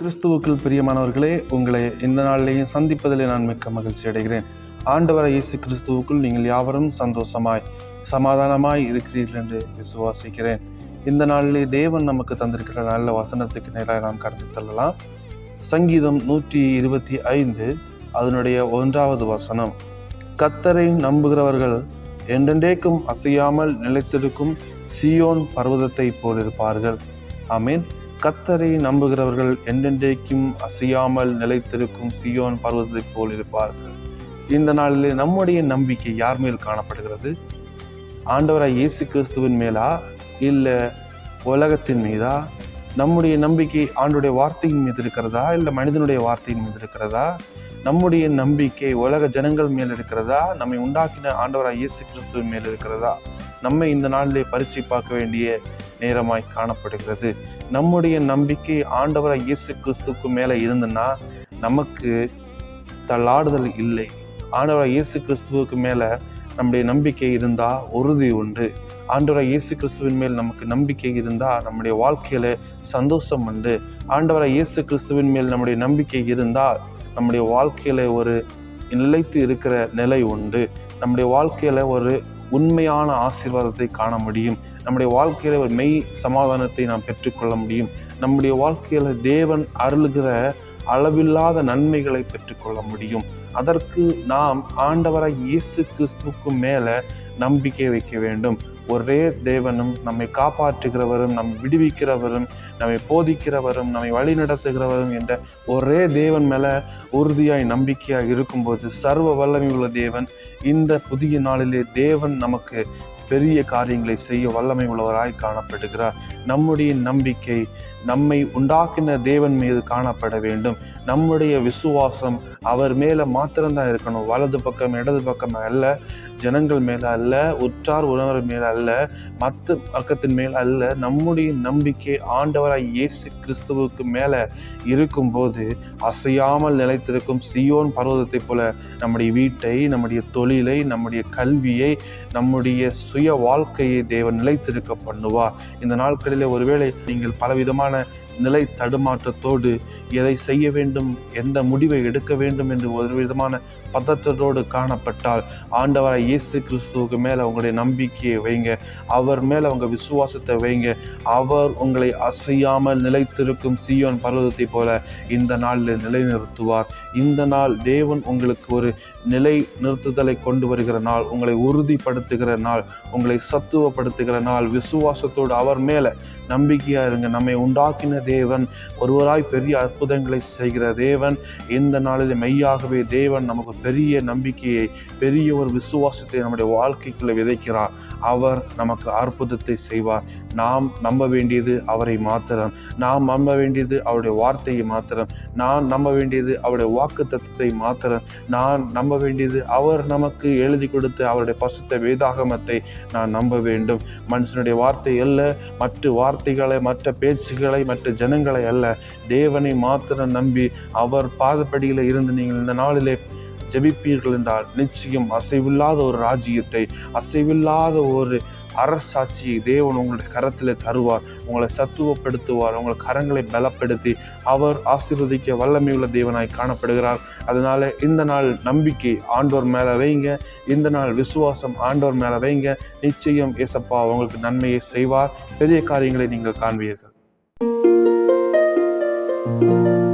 கிறிஸ்துவுக்குள் பிரியமானவர்களே உங்களை இந்த நாளிலேயும் சந்திப்பதிலே நான் மிக்க மகிழ்ச்சி அடைகிறேன். ஆண்டவர இயேசு கிறிஸ்துவுக்குள் நீங்கள் யாவரும் சந்தோஷமாய் சமாதானமாய் இருக்கிறீர்கள் என்று விசுவாசிக்கிறேன். இந்த நாளிலே தேவன் நமக்கு தந்திருக்கிற நல்ல வசனத்துக்கு நேராக நாம் கடந்து செல்லலாம். சங்கீதம் நூற்றி இருபத்தி ஐந்து அதனுடைய ஒன்றாவது வசனம். கத்தரை நம்புகிறவர்கள் என்றென்றேக்கும் அசையாமல் நிலைத்திருக்கும் சியோன் பர்வதத்தை போலிருப்பார்கள் ஆமீன். கத்தரை நம்புகிறவர்கள் என்றென்றைக்கும் அசையாமல் நிலைத்திருக்கும் சியோன் பருவத்தைப் போல் இருப்பார்கள். இந்த நாளிலே நம்முடைய நம்பிக்கை யார் மேல் காணப்படுகிறது? ஆண்டவராய் இயேசு கிறிஸ்துவின் மேலா? இல்லை உலகத்தின் மீதா? நம்முடைய நம்பிக்கை ஆண்டுடைய வார்த்தையின் மீது இருக்கிறதா? இல்லை மனிதனுடைய வார்த்தையின் மீது இருக்கிறதா? நம்முடைய நம்பிக்கை உலக ஜனங்கள் மேல் இருக்கிறதா? நம்மை உண்டாக்கின ஆண்டவராய் இயேசு கிறிஸ்துவின் மேல் இருக்கிறதா? நம்மை இந்த நாளிலே பரீட்சை பார்க்க வேண்டிய நேரமாய் காணப்படுகிறது. நம்முடைய நம்பிக்கை ஆண்டவராக இயேசு கிறிஸ்துக்கு மேலே இருந்துன்னா நமக்கு தள்ளாடுதல் இல்லை. ஆண்டவராக இயேசு கிறிஸ்துவுக்கு மேலே நம்முடைய நம்பிக்கை இருந்தால் உறுதி உண்டு. ஆண்டவராக இயேசு கிறிஸ்துவின் மேல் நமக்கு நம்பிக்கை இருந்தால் நம்முடைய வாழ்க்கையில் சந்தோஷம் உண்டு. ஆண்டவராக இயேசு கிறிஸ்துவின் மேல் நம்முடைய நம்பிக்கை இருந்தால் நம்முடைய வாழ்க்கையில் ஒரு நிலைத்து இருக்கிற நிலை உண்டு. நம்முடைய வாழ்க்கையில் ஒரு உண்மையான ஆசீர்வாதத்தை காண முடியும். நம்முடைய வாழ்க்கையில் ஒரு மெய் சமாதானத்தை நாம் பெற்றுக்கொள்ள முடியும். நம்முடைய வாழ்க்கையில் தேவன் அருளுகிற அளவில்லாத நன்மைகளை பெற்றுக்கொள்ள முடியும். அதற்கு நாம் ஆண்டவராக இயேசு கிறிஸ்துவுக்கு மேலே நம்பிக்கை வைக்க வேண்டும். ஒரே தேவனும் நம்மை காப்பாற்றுகிறவரும் நம் விடுவிக்கிறவரும் நம்மை போதிக்கிறவரும் நம்மை வழிநடத்துகிறவரும் என்ற ஒரே தேவன் மேலே உறுதியாய் நம்பிக்கையாக இருக்கும்போது சர்வ வல்லமை உள்ள தேவன் இந்த புதிய நாளிலே தேவன் நமக்கு பெரிய காரியங்களை செய்ய வல்லமை உள்ளவராய் காணப்படுகிறார். நம்முடைய நம்பிக்கை நம்மை உண்டாக்கின தேவன் மீது காணப்பட வேண்டும். நம்முடைய விசுவாசம் அவர் மேலே மாத்திரம்தான் இருக்கணும். வலது பக்கம் இடது பக்கம் அல்ல ஜனங்கள் மேல அல்ல உற்றார் உணவர் மேல அல்ல மற்ற பக்கத்தின் மேல் அல்ல. நம்முடைய நம்பிக்கை ஆண்டவராய் இயேசு கிறிஸ்துவுக்கு மேலே இருக்கும்போது அசையாமல் நிலைத்திருக்கும் சியோன் பர்வதத்தை போல நம்முடைய வீட்டை நம்முடைய தொழிலை நம்முடைய கல்வியை நம்முடைய சுய வாழ்க்கையை தேவன் நிலைத்திருக்க பண்ணுவார். இந்த நாட்களிலே ஒருவேளை நீங்கள் பலவிதமான ورزشکاران நிலை தடுமாற்றத்தோடு எதை செய்ய வேண்டும் எந்த முடிவை எடுக்க வேண்டும் என்று ஒரு விதமான பதற்றத்தோடு காணப்பட்டால் ஆண்டவராய் இயேசு கிறிஸ்துவுக்கு மேலே உங்களுடைய நம்பிக்கையை வைங்க. அவர் மேலே உங்கள் விசுவாசத்தை வைங்க. அவர் உங்களை அசையாமல் நிலைத்திருக்கும் சீயோன் பர்வதத்தை போல இந்த நாளில் நிலைநிறுத்துவார். இந்த நாள் தேவன் உங்களுக்கு ஒரு நிலை நிறுத்துதலை கொண்டு வருகிற நாள் உங்களை உறுதிப்படுத்துகிற நாள் உங்களை சத்துவப்படுத்துகிற நாள். விசுவாசத்தோடு அவர் மேலே நம்பிக்கையாக இருங்க. நம்மை உண்டாக்கின தேவன் ஒருவராய் பெரிய அற்புதங்களை செய்கிற தேவன். இந்த நாளில் மெய்யாகவே தேவன் நமக்கு பெரிய நம்பிக்கையை பெரிய ஒரு விசுவாசத்தை நம்முடைய வாழ்க்கைக்குள்ளே விதைக்கிறார். அவர் நமக்கு அற்புதத்தை செய்வார். நாம் நம்ப வேண்டியது அவரை மாத்திரம். நாம் நம்ப வேண்டியது அவருடைய வார்த்தையை மாத்திரம். நான் நம்ப வேண்டியது அவருடைய வாக்கு தத்துவத்தை மாத்திரம். நான் நம்ப வேண்டியது அவர் நமக்கு எழுதி கொடுத்த அவருடைய பசுத்த வேதாகமத்தை நான் நம்ப வேண்டும். மனுஷனுடைய வார்த்தை அல்ல. மற்ற வார்த்தைகளை மற்ற பேச்சுகளை மற்ற ஜனங்களை அல்ல தேவனை மாத்திரம் நம்பி அவர் பாதப்படியில் இருந்து நீங்கள் இந்த நாளிலே ஜெபிப்பீர்கள் என்றால் நிச்சயம் அசைவில்லாத ஒரு ராஜ்யத்தை அசைவில்லாத ஒரு அரசாட்சியை தேவன் உங்களுடைய கரத்தில் தருவார். உங்களை சத்துவப்படுத்துவார் உங்கள் கரங்களை பலப்படுத்தி அவர் ஆசீர்வதிக்க வல்லமையுள்ள தேவனாய் காணப்படுகிறார். அதனால இந்த நாள் நம்பிக்கை ஆண்டோர் மேலே வைங்க. இந்த நாள் விசுவாசம் ஆண்டோர் மேலே வைங்க. நிச்சயம் ஏசப்பா உங்களுக்கு நன்மையை செய்வார். பெரிய காரியங்களை நீங்கள் காண்பீர்கள். Thank you